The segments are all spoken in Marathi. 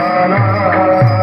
Ramana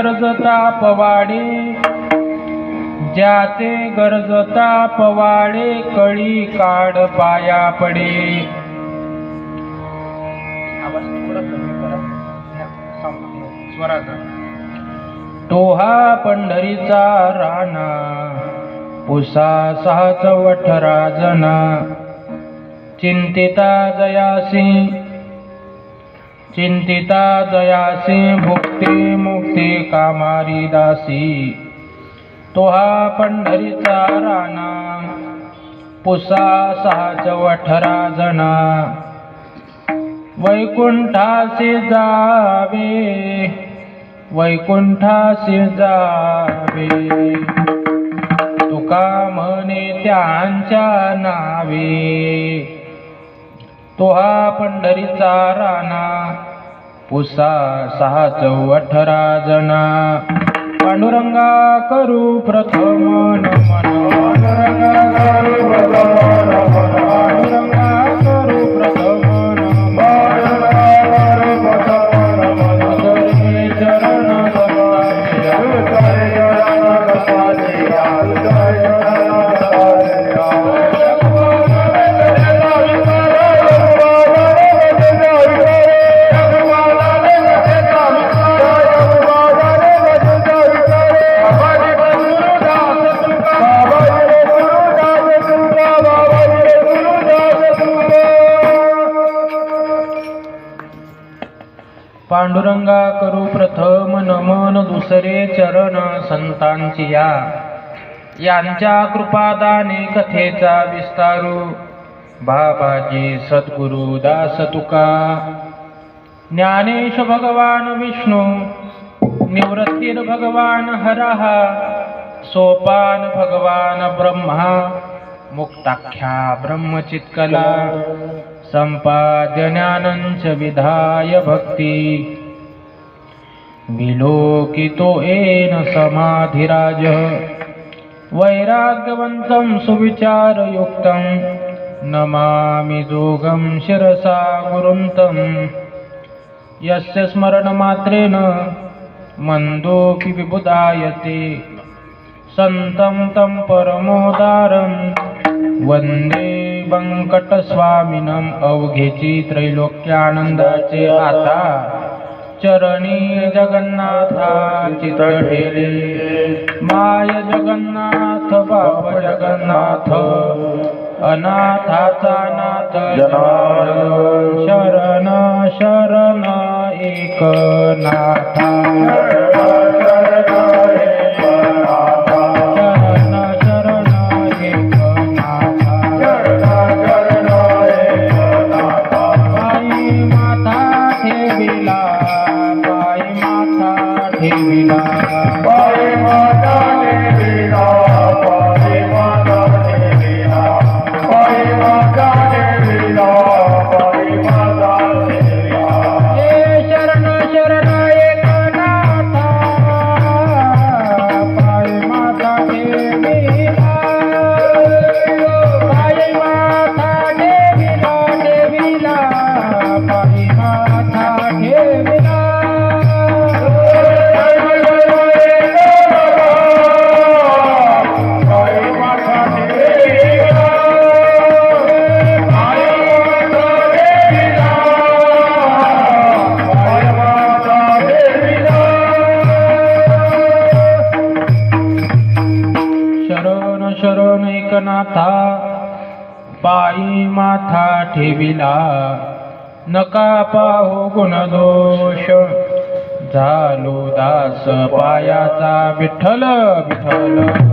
गरज ताप वाढे ज्याचे गरज ताप वाढे कळी काढ पाया पडे टोहा पंढरीचा राणा पुसा सहा चवठरा राजना चिंतिता जयासी चिंतिता जयासी भुक्ती मुक्ती कामारी दासी। तोहा पंढरीचा राणा पुसा सहाच वठरा जना। वैकुंठासी जावे वैकुंठासी जावे। तुका म्हणे त्यांच्या नावे। तो हा पंढरीचा राणा पुसा सहा चौअठरा जना. पांडुरंगा करू प्रथम नमन. पांडुरंगा करू करू प्रथम नमन दुसरे चरण संतांची या यांच्या कृपादाने कथेचा विस्तारू. बाबाजी सद्गुरु दास तुका. ज्ञानेश भगवान विष्णू निवृत्तीर भगवान हरः सोपान भगवान ब्रह्मा मुक्ताख्या ब्रह्मचित्कला संपादन्यानंच विधाय भक्ती. विलोकितो येन समाधिराज। वैराग्यवन्तं सुविचारयुक्तं। नमामि जोगं शिरसा गुरुन्तं। यस्य स्मरणमात्रेण मन्दोऽपि विबुधायते। सन्तं तं परमोदारं। वन्दे व्यङ्कटस्वामिनम् अवघेची त्रैलोक्यानंदाचे आता चरणी जगन्नाथा चित ठेले माय जगन्नाथ बाप जगन्नाथ अनाथाचा नाथ शरण शरण एक नाथा. गुण दोष. झालो दास पायाचा विठ्ठल विठ्ठल.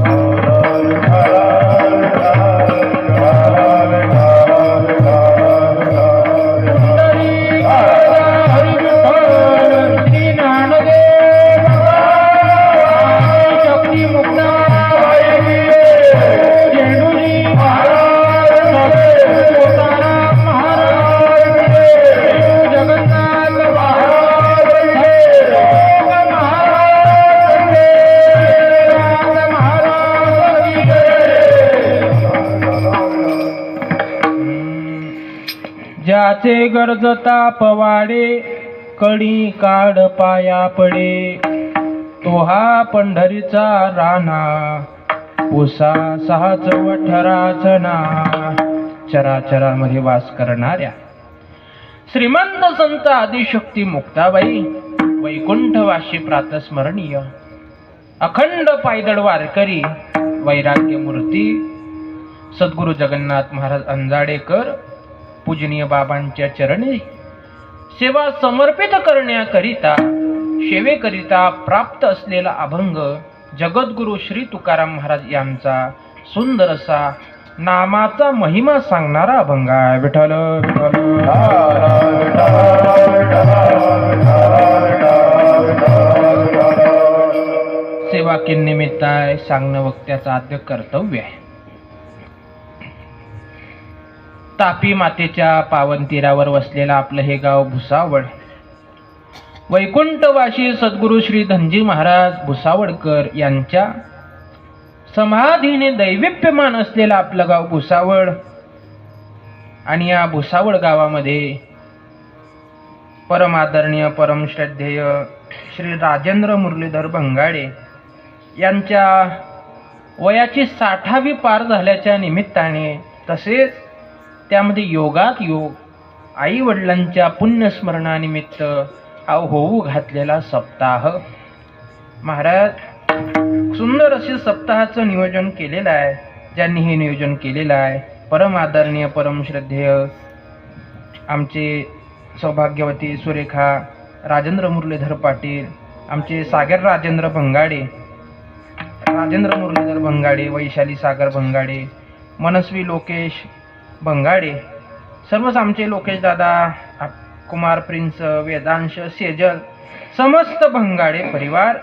ज्याचे गरजता पवाडे कडी काढ पाया पडे. तो हा पंढरीचा राणा उसा सहा चौठराचना चराचरामध्ये वास करणाऱ्या श्रीमंत संत आदिशक्ती मुक्ताबाई वैकुंठवाशी प्रातस्मरणीय अखंड पायदळ वारकरी वैराग्य मूर्ती सद्गुरू जगन्नाथ महाराज अंजाडेकर पूजनीय बाबांच्या चरणी सेवा समर्पित करण्याकरिता सेवेकरिता प्राप्त असलेला अभंग जगद्गुरु श्री तुकाराम महाराज यांचा सुंदर असा नामाचा महिमा सांगणारा अभंग आहे. विठ्ठल सेवा निमित्त आहे सांगणं वक्त्याचं आद्य कर्तव्य आहे. तापी मातेच्या पावनतीरावर वसलेलं आपलं हे गाव भुसावळ. वैकुंठवाशी सद्गुरू श्री धनजी महाराज भुसावळकर यांच्या समाधीने दैविप्यमान असलेलं आपलं गाव भुसावळ. आणि या भुसावळ गावामध्ये परमादरणीय परमश्रद्धेय श्री राजेंद्र मुरलीधर भंगाडे यांच्या वयाची साठावी पार झाल्याच्या निमित्ताने तसेच त्यामध्ये योगात योग आई वडिलांच्या पुण्यस्मरणानिमित्त हा होऊ घातलेला सप्ताह. महाराज सुंदर असे सप्ताहाचं नियोजन केलेलं आहे. ज्यांनी हे नियोजन केलेलं आहे परम आदरणीय परम श्रद्धेय आमचे सौभाग्यवती सुरेखा राजेंद्र मुरलीधर पाटील आमचे सागर राजेंद्र भंगाडे राजेंद्र मुरलीधर भंगाडे वैशाली सागर भंगाडे मनस्वी लोकेश भंगाडे सर्वच आमचे लोकेश दादा कुमार प्रिन्स वेदांश सेजल समस्त भंगाडे परिवार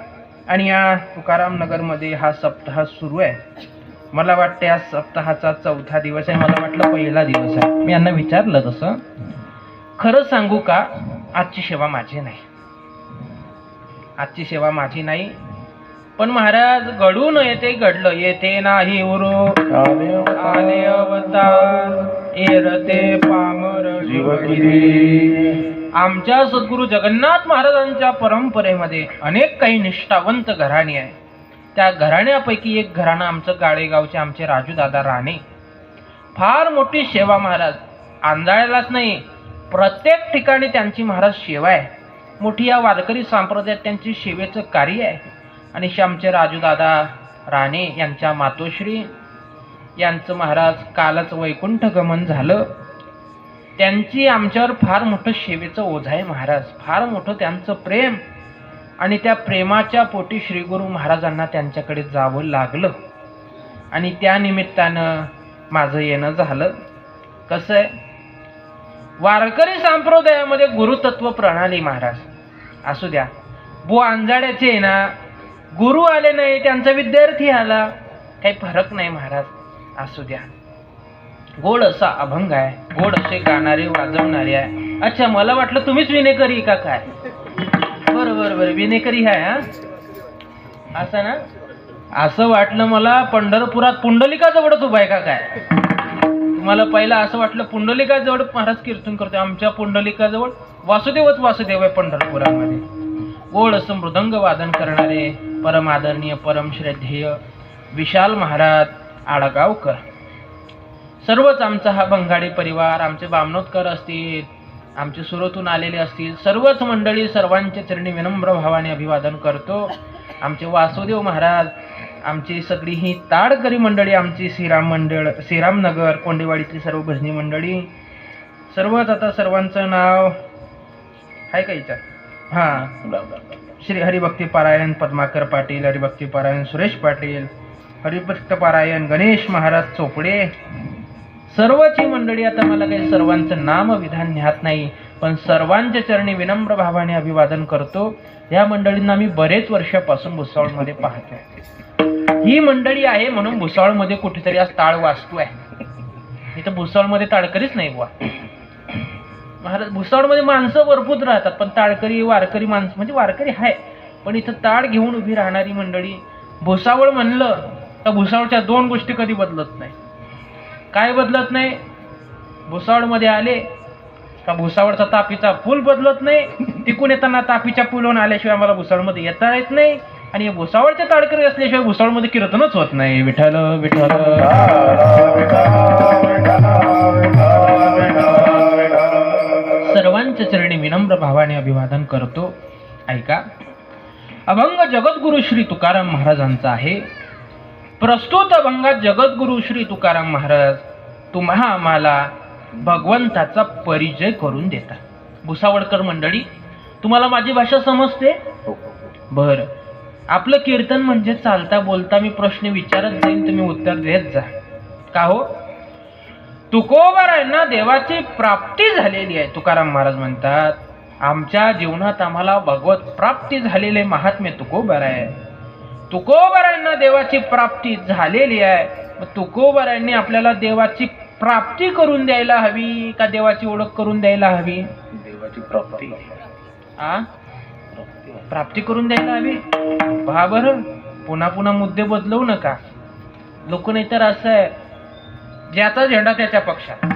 आणि या तुकाराम नगरमध्ये हा सप्ताह सुरू आहे. मला वाटतं या सप्ताहाचा चौथा दिवस आहे. मला वाटलं पहिला दिवस आहे. मी यांना विचारलं तसं. खरं सांगू का? आजची सेवा माझी नाही. आजची सेवा माझी नाही. पण महाराज घडून येते घडलं येते नाही उरो. आले अवतार. एरते पामर आमच्या सद्गुरू जगन्नाथ महाराजांच्या परंपरेमध्ये अनेक काही निष्ठावंत घराणी आहे त्या घराण्यापैकी एक घराणं आमचं गाडेगावचे आमचे राजूदादा राणे. फार मोठी सेवा महाराज आंधळ्यालाच नाही. प्रत्येक ठिकाणी त्यांची महाराज सेवा आहे. मोठी या वारकरी संप्रदायात त्यांची सेवेचं कार्य आहे. आणि श्यामचे राजूदादा राणे यांच्या मातोश्री यांचं महाराज कालच वैकुंठ गमन झालं. त्यांची आमच्यावर फार मोठं सेवेचं ओझ आहे महाराज. फार मोठं त्यांचं प्रेम आणि त्या प्रेमाच्या पोटी श्री गुरु महाराजांना त्यांच्याकडे जावं लागलं. आणि त्या निमित्तानं माझं येणं झालं. कसं आहे? वारकरी संप्रदायामध्ये गुरुतत्व प्रणाली महाराज. असू द्या. बो अंजाड्याचे आहे ना गुरु आले नाही त्यांचा विद्यार्थी आला. काही फरक नाही महाराज असू द्या. गोड असा अभंग आहे गोड असे गाणारे वाजवणारे आहे. अच्छा मला वाटलं तुम्हीच विनेकरी का काय? बरं बरं बरं विनेकरी आहे हा? असं ना? असं वाटलं मला पंढरपुरात पुंडलिका जवळच उभा आहे का काय? मला पहिला असं वाटलं पुंडलिका जवळ महाराज कीर्तन करतोय आमच्या पुंडलिकाजवळ वासुदेवच वासुदेव आहे पंढरपुरामध्ये. ओळ असं मृदंग वादन करणारे परम आदरणीय परम श्रद्धेय विशाल महाराज आडगावकर. सर्वच आमचा हा बंगाडी परिवार आमचे बामनोदकर असतील आमचे सुरतून आलेले असतील सर्वच मंडळी सर्वांच्या चरणी विनम्र भावाने अभिवादन करतो. आमचे वासुदेव महाराज आमची सगळी ही ताडकरी मंडळी आमची श्रीराम मंडळ श्रीरामनगर कोंडेवाडीतली सर्व भजनी मंडळी. सर्वच आता सर्वांचं नाव आहे का याच्यात हा. श्री हरिभक्ती पारायण पद्माकर पाटील हरिभक्ती पारायण सुरेश पाटील हरिभक्त पारायण गणेश महाराज चोपडे. सर्वची मंडळी आता मला काही सर्वांचं नाम विधान ज्ञात नाही पण सर्वांच्या चरणी विनम्र भावाने अभिवादन करतो. या मंडळींना मी बरेच वर्षापासून भुसावळमध्ये पाहतो ही मंडळी आहे म्हणून भुसावळमध्ये कुठेतरी आज ताळ वाचतो आहे इथं भुसावळमध्ये ताळकरीच नाही बुवा. महाराज भुसावळमध्ये माणसं भरपूर राहतात पण ताळकरी वारकरी माणसं म्हणजे वारकरी आहे पण इथं ताळ घेऊन उभी राहणारी मंडळी भुसावळ म्हणलं तर भुसावळच्या दोन गोष्टी कधी बदलत नाही काय बदलत नाही भुसावळमध्ये आले का भुसावळचा तापीचा पूल बदलत नाही तिकून येताना तापीच्या पूलवरून आल्याशिवाय आम्हाला भुसावळमध्ये येता येत नाही आणि भुसावळच्या ताडकरी असल्याशिवाय भुसावळमध्ये कीर्तनच होत नाही विठ्ठल विठ्ठल सर्वांच्या चरणी विनम्र भावाने अभिवादन करतो. ऐका. अभंग जगद्गुरु श्री तुकाराम महाराजांचा आहे. प्रस्तुत अभंगात जगद्गुरु श्री तुकाराम महाराज तुम्हा आम्हाला भगवंताचा परिचय करून देता भुसावळकर मंडळी तुम्हाला माझी भाषा समजते? बर. आपलं कीर्तन म्हणजे चालता बोलता मी प्रश्न विचारत जाईन तुम्ही उत्तर देत जा. का हो? तुकोबारायांना देवाची प्राप्ती झालेली आहे. तुकाराम महाराज म्हणतात आमच्या जीवनात आम्हाला भगवत प्राप्ती झालेले महात्म्य तुकोबार आहे तुकोबारायांना देवाची प्राप्ती झालेली आहे. मग तुकोबारायांनी आपल्याला देवाची प्राप्ती करून द्यायला हवी का देवाची ओळख करून द्यायला हवी? देवाची प्राप्ती. आ? प्राप्ती करून द्यायला हवी? पहा बरं पुन्हा पुन्हा मुद्दे बदलवू नका. लोक नाही तर असं आहे ज्याचा झेंडा त्याच्या पक्षात.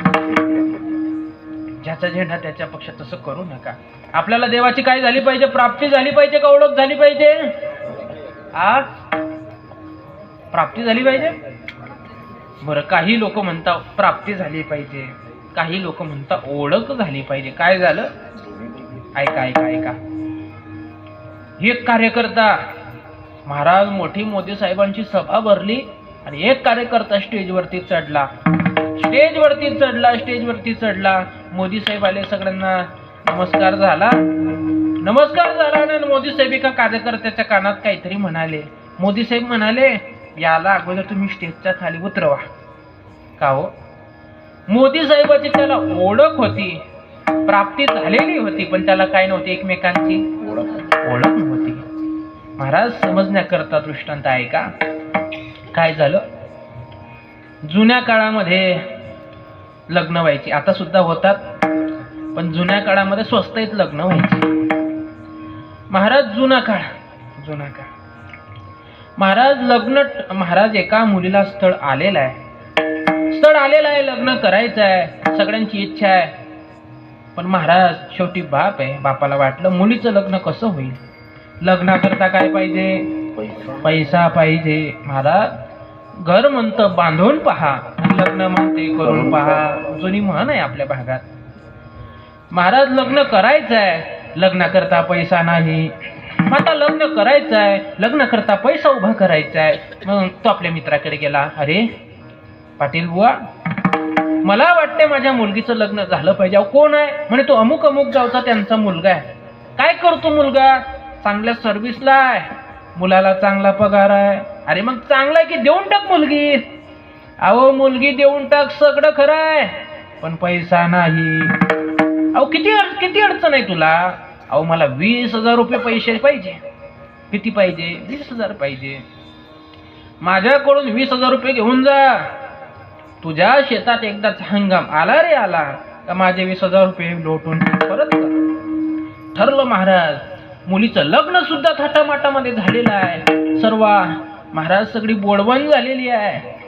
ज्याचा झेंडा त्याच्या पक्षात तसं करू नका. आपल्याला देवाची काय झाली पाहिजे? प्राप्ती झाली पाहिजे का ओळख झाली पाहिजे? आ प्राप्ती झाली पाहिजे? बरं काही लोक म्हणता प्राप्ती झाली पाहिजे. काही लोक म्हणता ओळख झाली पाहिजे. काय झालं? ऐका ऐका ऐका. एक कार्यकर्ता महाराज मोठी मोदी साहेबांची सभा भरली. आणि एक कार्यकर्ता स्टेजवरती चढला. स्टेजवरती चढला स्टेजवरती चढला. मोदी साहेब आले सगळ्यांना नमस्कार झाला. नमस्कार झाला आणि मोदी साहेब एका कार्यकर्त्याच्या कानात काहीतरी म्हणाले. मोदी साहेब म्हणाले याला अगोदर तुम्ही स्टेजच्या खाली उतरवा. का हो? मोदी साहेबाची त्याला ओळख होती. प्राप्ती झालेली होती पण त्याला काय नव्हती एकमेकांची? ओळख ओळख नव्हती. महाराज समजण्याकरता दृष्टांत आहे का? काय झालं? जुन्या काळामध्ये लग्न व्हायची. आता सुद्धा होतात पण जुन्या काळामध्ये स्वस्ताईत लग्न व्हायचे. महाराज जुना काळ. जुना काळ. महाराज लग्न महाराज एका मुलीला स्थळ आलेलं आहे. स्थळ आलेलं आहे लग्न करायचं आहे सगळ्यांची इच्छा आहे. पण महाराज शेवटी बाप आहे. बापाला वाटलं मुलीचं लग्न कसं होईल? लग्नाकरता काय पाहिजे? पैसा पाहिजे. महाराज घर म्हणतं बांधून पहा. लग्न म्हणते करून पहा. जुनी म्हण आहे आपल्या भागात. महाराज लग्न करायचं आहे लग्नाकरता पैसा नाही. आता लग्न करायचं आहे लग्न करता पैसा उभा करायचा आहे मग तो आपल्या मित्राकडे गेला. अरे पाटील बुवा मला वाटते माझ्या मुलगीचं लग्न झालं पाहिजे. कोण आहे? म्हणे तो अमुक अमुक गावचा त्यांचा मुलगा आहे. काय करतो मुलगा? चांगल्या सर्व्हिसला आहे. मुलाला चांगला पगार आहे. अरे मग चांगला आहे की देऊन टाक मुलगी. अहो मुलगी देऊन टाक सगळं खरं आहे पण पैसा नाही. अहो किती अड- किती अडचण आहे तुला? अहो मला वीस हजार रुपये पैसे पाहिजे. किती पाहिजे? वीस हजार पाहिजे. माझ्याकडून वीस हजार रुपये घेऊन जा. तुझ्या शेतात एकदाच हंगाम आला रे आला का माझे वीस हजार रुपये लोटून परत ठरलं महाराज मुलीचं लग्न सुद्धा थाटामाटामध्ये झालेलं आहे. सर्व महाराज सगळी बोडबंद झालेली आहे.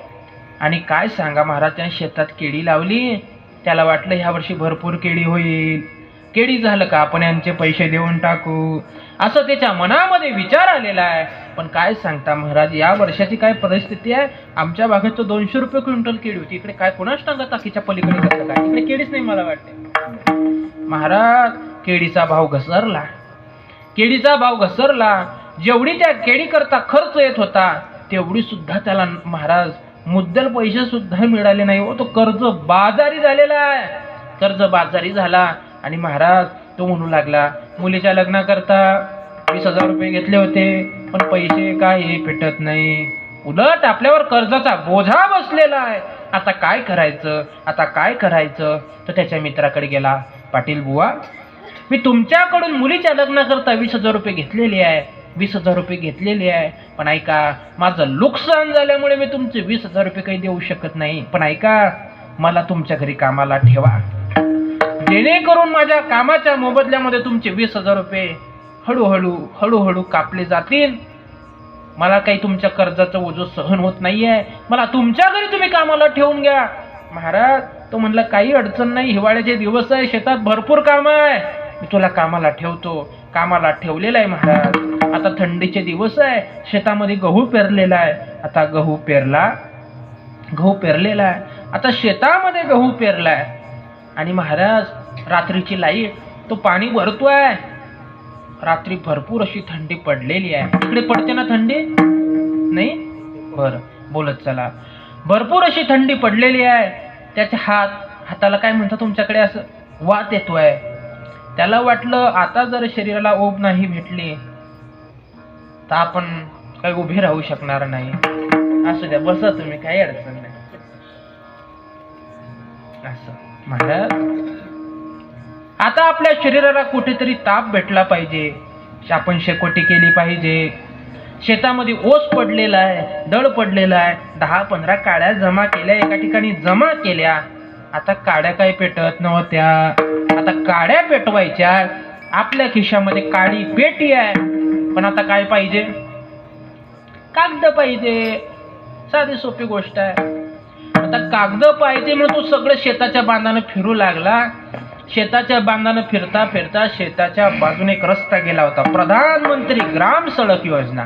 आणि काय सांगा महाराज त्याने शेतात केळी लावली त्याला वाटलं ह्या वर्षी भरपूर केळी होईल. केळी झालं का? आपण यांचे पैसे देऊन टाकू. असं त्याच्या मनामध्ये विचार आलेला आहे. पण काय सांगता महाराज या वर्षाची काय परिस्थिती आहे? आमच्या भागात तर दोनशे रुपये क्विंटल केळी होती. इकडे काय कोणाच टांगा ताकीच्या पलीकडे कसं काय इकडे केळीच नाही मला वाटते. महाराज केळीचा भाव घसरला. केळीचा भाव घसरला. जेवढी त्या केळी करता खर्च येत होता तेवढी सुद्धा त्याला महाराज मुद्दल पैसे सुद्धा मिळाले नाही हो. तो कर्ज बाजारी झालेला आहे. कर्ज बाजारी झाला आणि महाराज तो म्हणू लागला मुलीच्या लग्नाकरता वीस हजार रुपये घेतले होते पण पैसे काही भेटत नाही. उलट आपल्यावर कर्जाचा बोझा बसलेला आहे. आता काय करायचं? आता काय करायचं? तर त्याच्या मित्राकडे गेला. पाटील बुवा मी तुमच्याकडून मुलीच्या लग्नाकरता वीस हजार रुपये घेतलेले आहे. वीस हजार रुपये घेतलेले आहे. पण ऐका माझं नुकसान झाल्यामुळे मी तुमचे वीस हजार रुपये काही देऊ शकत नाही. पण ऐका मला तुमच्या घरी कामाला ठेवा. जेणेकरून माझ्या कामाच्या मोबदल्यामध्ये तुमचे वीस हजार रुपये हळूहळू हळूहळू कापले जातील. मला काही तुमच्या कर्जाचं ओझं सहन होत नाही आहे मला तुमच्या घरी तुम्ही कामाला ठेवून घ्या. महाराज तो म्हणला काही अडचण नाही. हिवाळ्याचे दिवस आहे. शेतात भरपूर काम आहे. मी तुला कामाला ठेवतो. कामाला ठेवलेला आहे महाराज. आता थंडीचे दिवस आहे. शेतामध्ये गहू पेरलेला आहे. आता गहू पेरला. गहू पेरलेला आहे. आता शेतामध्ये गहू पेरलाय आणि महाराज रात्रीची लाइट तो पाणी भरतोय. रात्री भरपूर अशी थंडी पडलेली आहे. इकडे पडते ना थंडी? नाही? बरं बोलत चला. भरपूर अशी थंडी पडलेली आहे. त्याचे हात हाताला काय म्हणतात तुमच्याकडे असं? वात येतोय. त्याला वाटलं आता जर शरीराला ओढ नाही भेटली तर आपण काही उभे राहू शकणार नाही. असू द्या बसा तुम्ही काही अडचण नाही. असं. महाराज आता आपल्या शरीराला कुठेतरी ताप भेटला पाहिजे. आपण शेकोटी केली पाहिजे. शेतामध्ये ओस पडलेला आहे दळ पडलेला आहे. दहा पंधरा काड्या जमा केल्या एका ठिकाणी जमा केल्या. आता काड्या काय पेटत नव्हत्या. आता काड्या पेटवायच्या. आपल्या खिशामध्ये काळी पेटी आहे. पण आता काय पाहिजे? कागद पाहिजे. साधी सोपी गोष्ट आहे. आता कागद पाहिजे म्हणून तू सगळं शेताच्या बांधानं फिरू लागला. शेताच्या बांधानं फिरता फिरता शेताच्या बाजूने एक रस्ता गेला होता. प्रधानमंत्री ग्राम सडक योजना.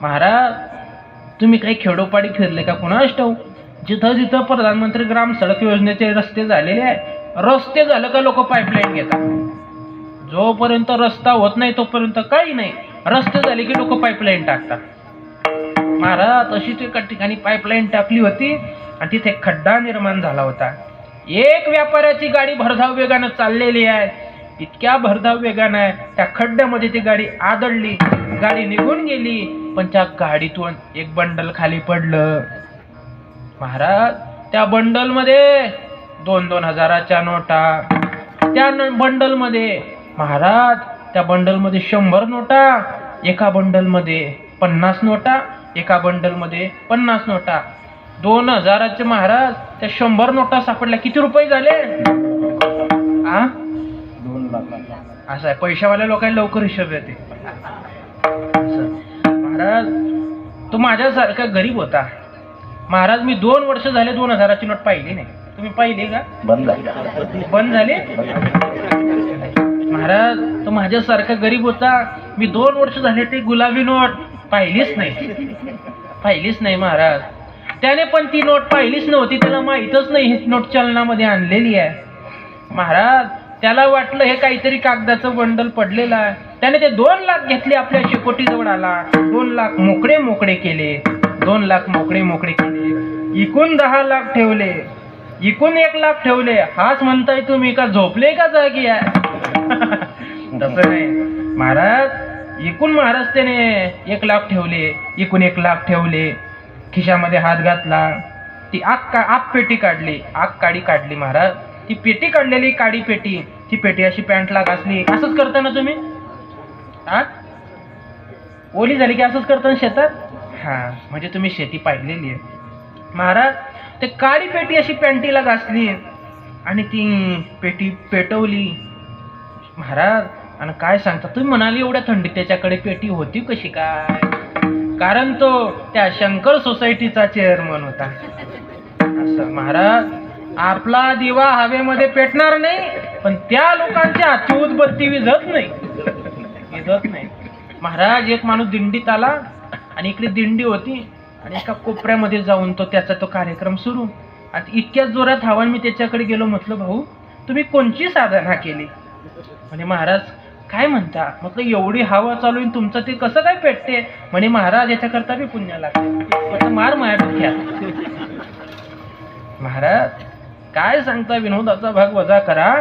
महाराज तुम्ही काही खेडोपाडी फिरले का कुणास ठाऊ जिथं जिथं प्रधानमंत्री ग्राम सडक योजनेचे रस्ते झालेले आहे रस्ते झालं का लोक पाईपलाईन घेतात. जोपर्यंत रस्ता होत नाही तोपर्यंत काही नाही. रस्ते झाले की लोक पाईपलाईन टाकतात. महाराज अशीच एका ठिकाणी पाईपलाईन टाकली होती आणि तिथे खड्डा निर्माण झाला होता. एक व्यापाऱ्याची गाडी भरधाव वेगानं चाललेली आहे. इतक्या भरधाव वेगानं आहे त्या खड्ड्यामध्ये ती गाडी आदळली. गाडी निघून गेली पण त्या गाडीतून एक बंडल खाली पडलं. महाराज त्या बंडलमध्ये दोन दोन हजाराच्या नोटा. त्या बंडलमध्ये महाराज त्या बंडलमध्ये शंभर नोटा एका बंडलमध्ये पन्नास नोटा एका बंडलमध्ये पन्नास नोटा. दोन हजाराचे महाराज त्या शंभर नोटा सापडल्या. किती रुपये झाले? आ? दोन लाख असं आहे पैशावाल्या लोकांना लवकर हिशोब येते. महाराज तो माझ्यासारखा गरीब होता. महाराज मी दोन वर्ष झाले दोन हजाराची नोट पाहिली नाही. तुम्ही पाहिली का? बंद झाली बंद झाली? महाराज तो माझ्यासारखा गरीब होता. मी दोन वर्ष झाले ते गुलाबी नोट पाहिलीच नाही. पाहिलीच नाही महाराज. त्याने पण ती नोट पाहिलीच नव्हती. त्याला माहीतच नाही ही नोट चलनामध्ये आणलेली आहे. महाराज त्याला वाटलं हे काहीतरी कागदाचं बंडल पडलेलं आहे. त्याने ते दोन लाख घेतले आपल्या शेकोटीजवळ आला. दोन लाख मोकळे मोकळे केले. दोन लाख मोकळे मोकळे केले. इकून दहा लाख ठेवले. इकून एक लाख ठेवले. हाच म्हणताय तुम्ही का? झोपले का जागी? आहे तसं नाही. महाराज इकून महाराज त्याने एक लाख ठेवले. इकून एक लाख ठेवले. खिशामध्ये हात घातला. ती आग का आग पेटी काढली. आग काडी काढली महाराज. ती पेटी काढलेली काडी पेटी. ती पेटी अशी पॅन्टला घासली. असंच करता ना तुम्ही? आ? ओली झाली की असंच करता ना शेतात? हा म्हणजे तुम्ही शेती पाहिलेली आहे. महाराज ते काळी पेटी अशी पॅन्टीला घासली आणि ती पेटी पेटवली. महाराज आणि काय सांगता तुम्ही म्हणाली एवढ्या थंडीत त्याच्याकडे पेटी होती कशी काय? कारण तो त्या शंकर सोसायटीचा चेअरमन होता. असं महाराज आपला दिवा हवेमध्ये पेटणार नाही पण त्या लोकांच्या हाती उदबत्ती विझत नाही. विझत नाही. महाराज एक माणूस दिंडीत आला आणि इकडे दिंडी होती आणि एका कोपऱ्यामध्ये जाऊन तो त्याचा तो कार्यक्रम सुरू. आणि इतक्या जोरात हवा मी त्याच्याकडे गेलो म्हटलं भाऊ तुम्ही कोणची साधना केली? म्हणजे महाराज काय म्हणता? म्हटलं एवढी हवा चालू आहे तुमचं ते कसं काय पेटते? म्हणे महाराज याच्याकरता बी पुण्य लागते. मार माया डोक्यात महाराज काय सांगता? विनोदाचा भाग वजा करा.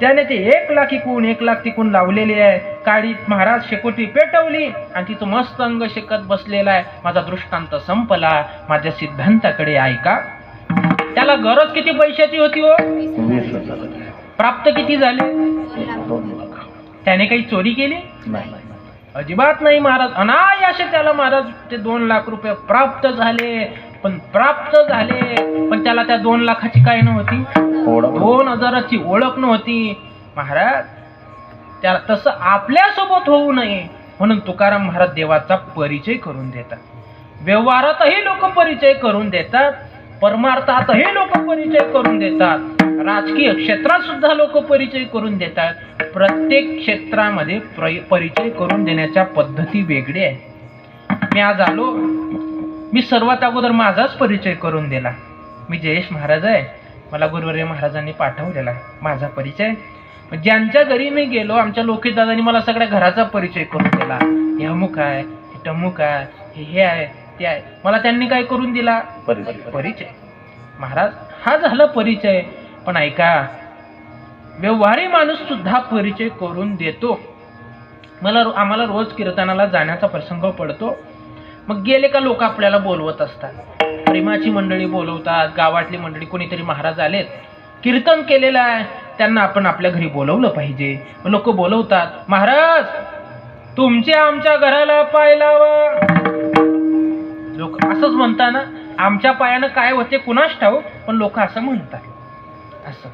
त्याने ते एक लाख इकून एक लाख तिकून लावलेली आहे. काळी महाराज शेकोटी पेटवली आणि तिथं मस्त अंग शेकत बसलेला आहे. माझा दृष्टांत संपला. माझ्या सिद्धांताकडे ऐका. त्याला गरज किती पैशाची होती हो? प्राप्त किती झाले? त्याने काही चोरी केली? नाही. अजिबात नाही महाराज. अनायासे त्याला महाराज ते दोन लाख रुपये प्राप्त झाले. पण प्राप्त झाले. पण त्याला त्या दोन लाखाची काय नव्हती? दोन हजाराची हो ओळख नव्हती. महाराज त्याला तसं आपल्यासोबत होऊ नये म्हणून तुकाराम महाराज देवाचा परिचय करून देतात. व्यवहारातही लोक परिचय करून देतात. परमार्थातही लोक परिचय करून देतात. राजकीय क्षेत्रात सुद्धा लोक परिचय करून देतात. प्रत्येक क्षेत्रामध्ये परिचय करून देण्याच्या पद्धती वेगळी आहे मी आज आलो. मी सर्वात अगोदर माझाच परिचय करून दिला. मी जयेश महाराज आहे. मला गुरुवर्य महाराजांनी पाठवलेला आहे. माझा परिचय. ज्यांच्या घरी मी गेलो आमच्या लोकी दादांनी मला सगळ्या घराचा परिचय करून दिला. हे अमुक आहे हे टमुक आहे हे हे आहे ते आहे. मला त्यांनी काय करून दिला? परिचय. महाराज हा झाला परिचय. पण ऐका व्यवहारी माणूस सुद्धा परिचय करून देतो. मला आम्हाला रोज कीर्तनाला जाण्याचा प्रसंग पडतो. मग गेले का लोक आपल्याला बोलवत असतात? प्रेमाची मंडळी बोलवतात गावातली मंडळी कोणीतरी महाराज आलेत कीर्तन केलेलं आहे त्यांना आपण आपल्या घरी बोलवलं पाहिजे. लोक बोलवतात महाराज तुमच्या आमच्या घराला पाय लावा. लोक असंच म्हणताना आमच्या पायानं काय होते कुणास ठाऊ पण लोक असं म्हणतात. असं.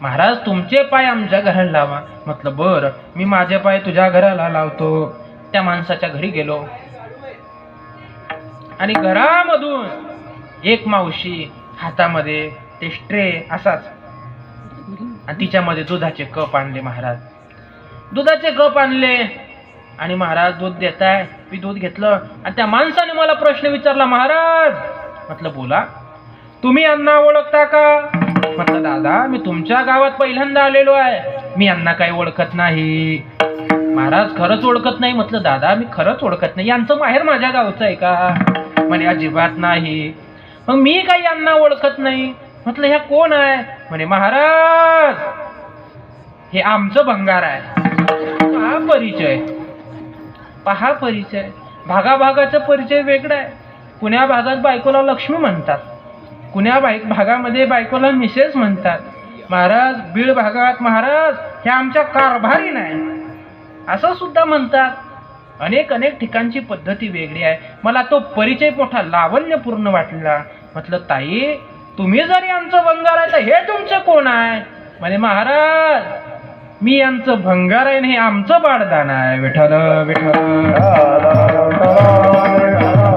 महाराज तुमचे पाय आमच्या घराला लावा. म्हटलं बर मी माझे पाय तुझ्या घराला लावतो. त्या माणसाच्या घरी गेलो. आणि घरामधून एक मावशी हातामध्ये ते स्ट्रे असाच. आणि तिच्यामध्ये दुधाचे कप आणले महाराज. दुधाचे कप आणले आणि महाराज दूध देताय मी दूध घेतलं आणि त्या माणसाने मला प्रश्न विचारला महाराज म्हटलं बोला तुम्ही यांना ओळखता का? म्हटलं दादा मी तुमच्या गावात पहिल्यांदा आलेलो आहे. मी यांना काही ओळखत नाही. महाराज खरंच ओळखत नाही? म्हटलं दादा मी खरंच ओळखत नाही. यांचं माहेर माझ्या गावचं आहे का? म्हणे अजिबात नाही. मग मी काही यांना ओळखत नाही. म्हटलं ह्या कोण आहे? म्हणे महाराज हे आमचं भंगार आहे. पहा परिचय? पहा परिचय. भागाभागाचा परिचय वेगळा आहे. पुण्या भागात बायकोला लक्ष्मी म्हणतात. पुण्या बाई भागामध्ये बायकोला मिसेस म्हणतात. महाराज बीड भागात महाराज हे आमच्या कारभारी नाही. असं सुद्धा म्हणतात. अनेक अनेक ठिकाणची पद्धती वेगळी आहे. मला तो परिचय मोठा लावण्यपूर्ण वाटला. म्हटलं ताई तुम्ही जरी आमचं भंगार आहे तर हे तुमचं कोण आहे? म्हणे महाराज मी यांचं भंगार आहे आणि हे आमचं बाळदान आहे. विठ्ठल विठ्ठल.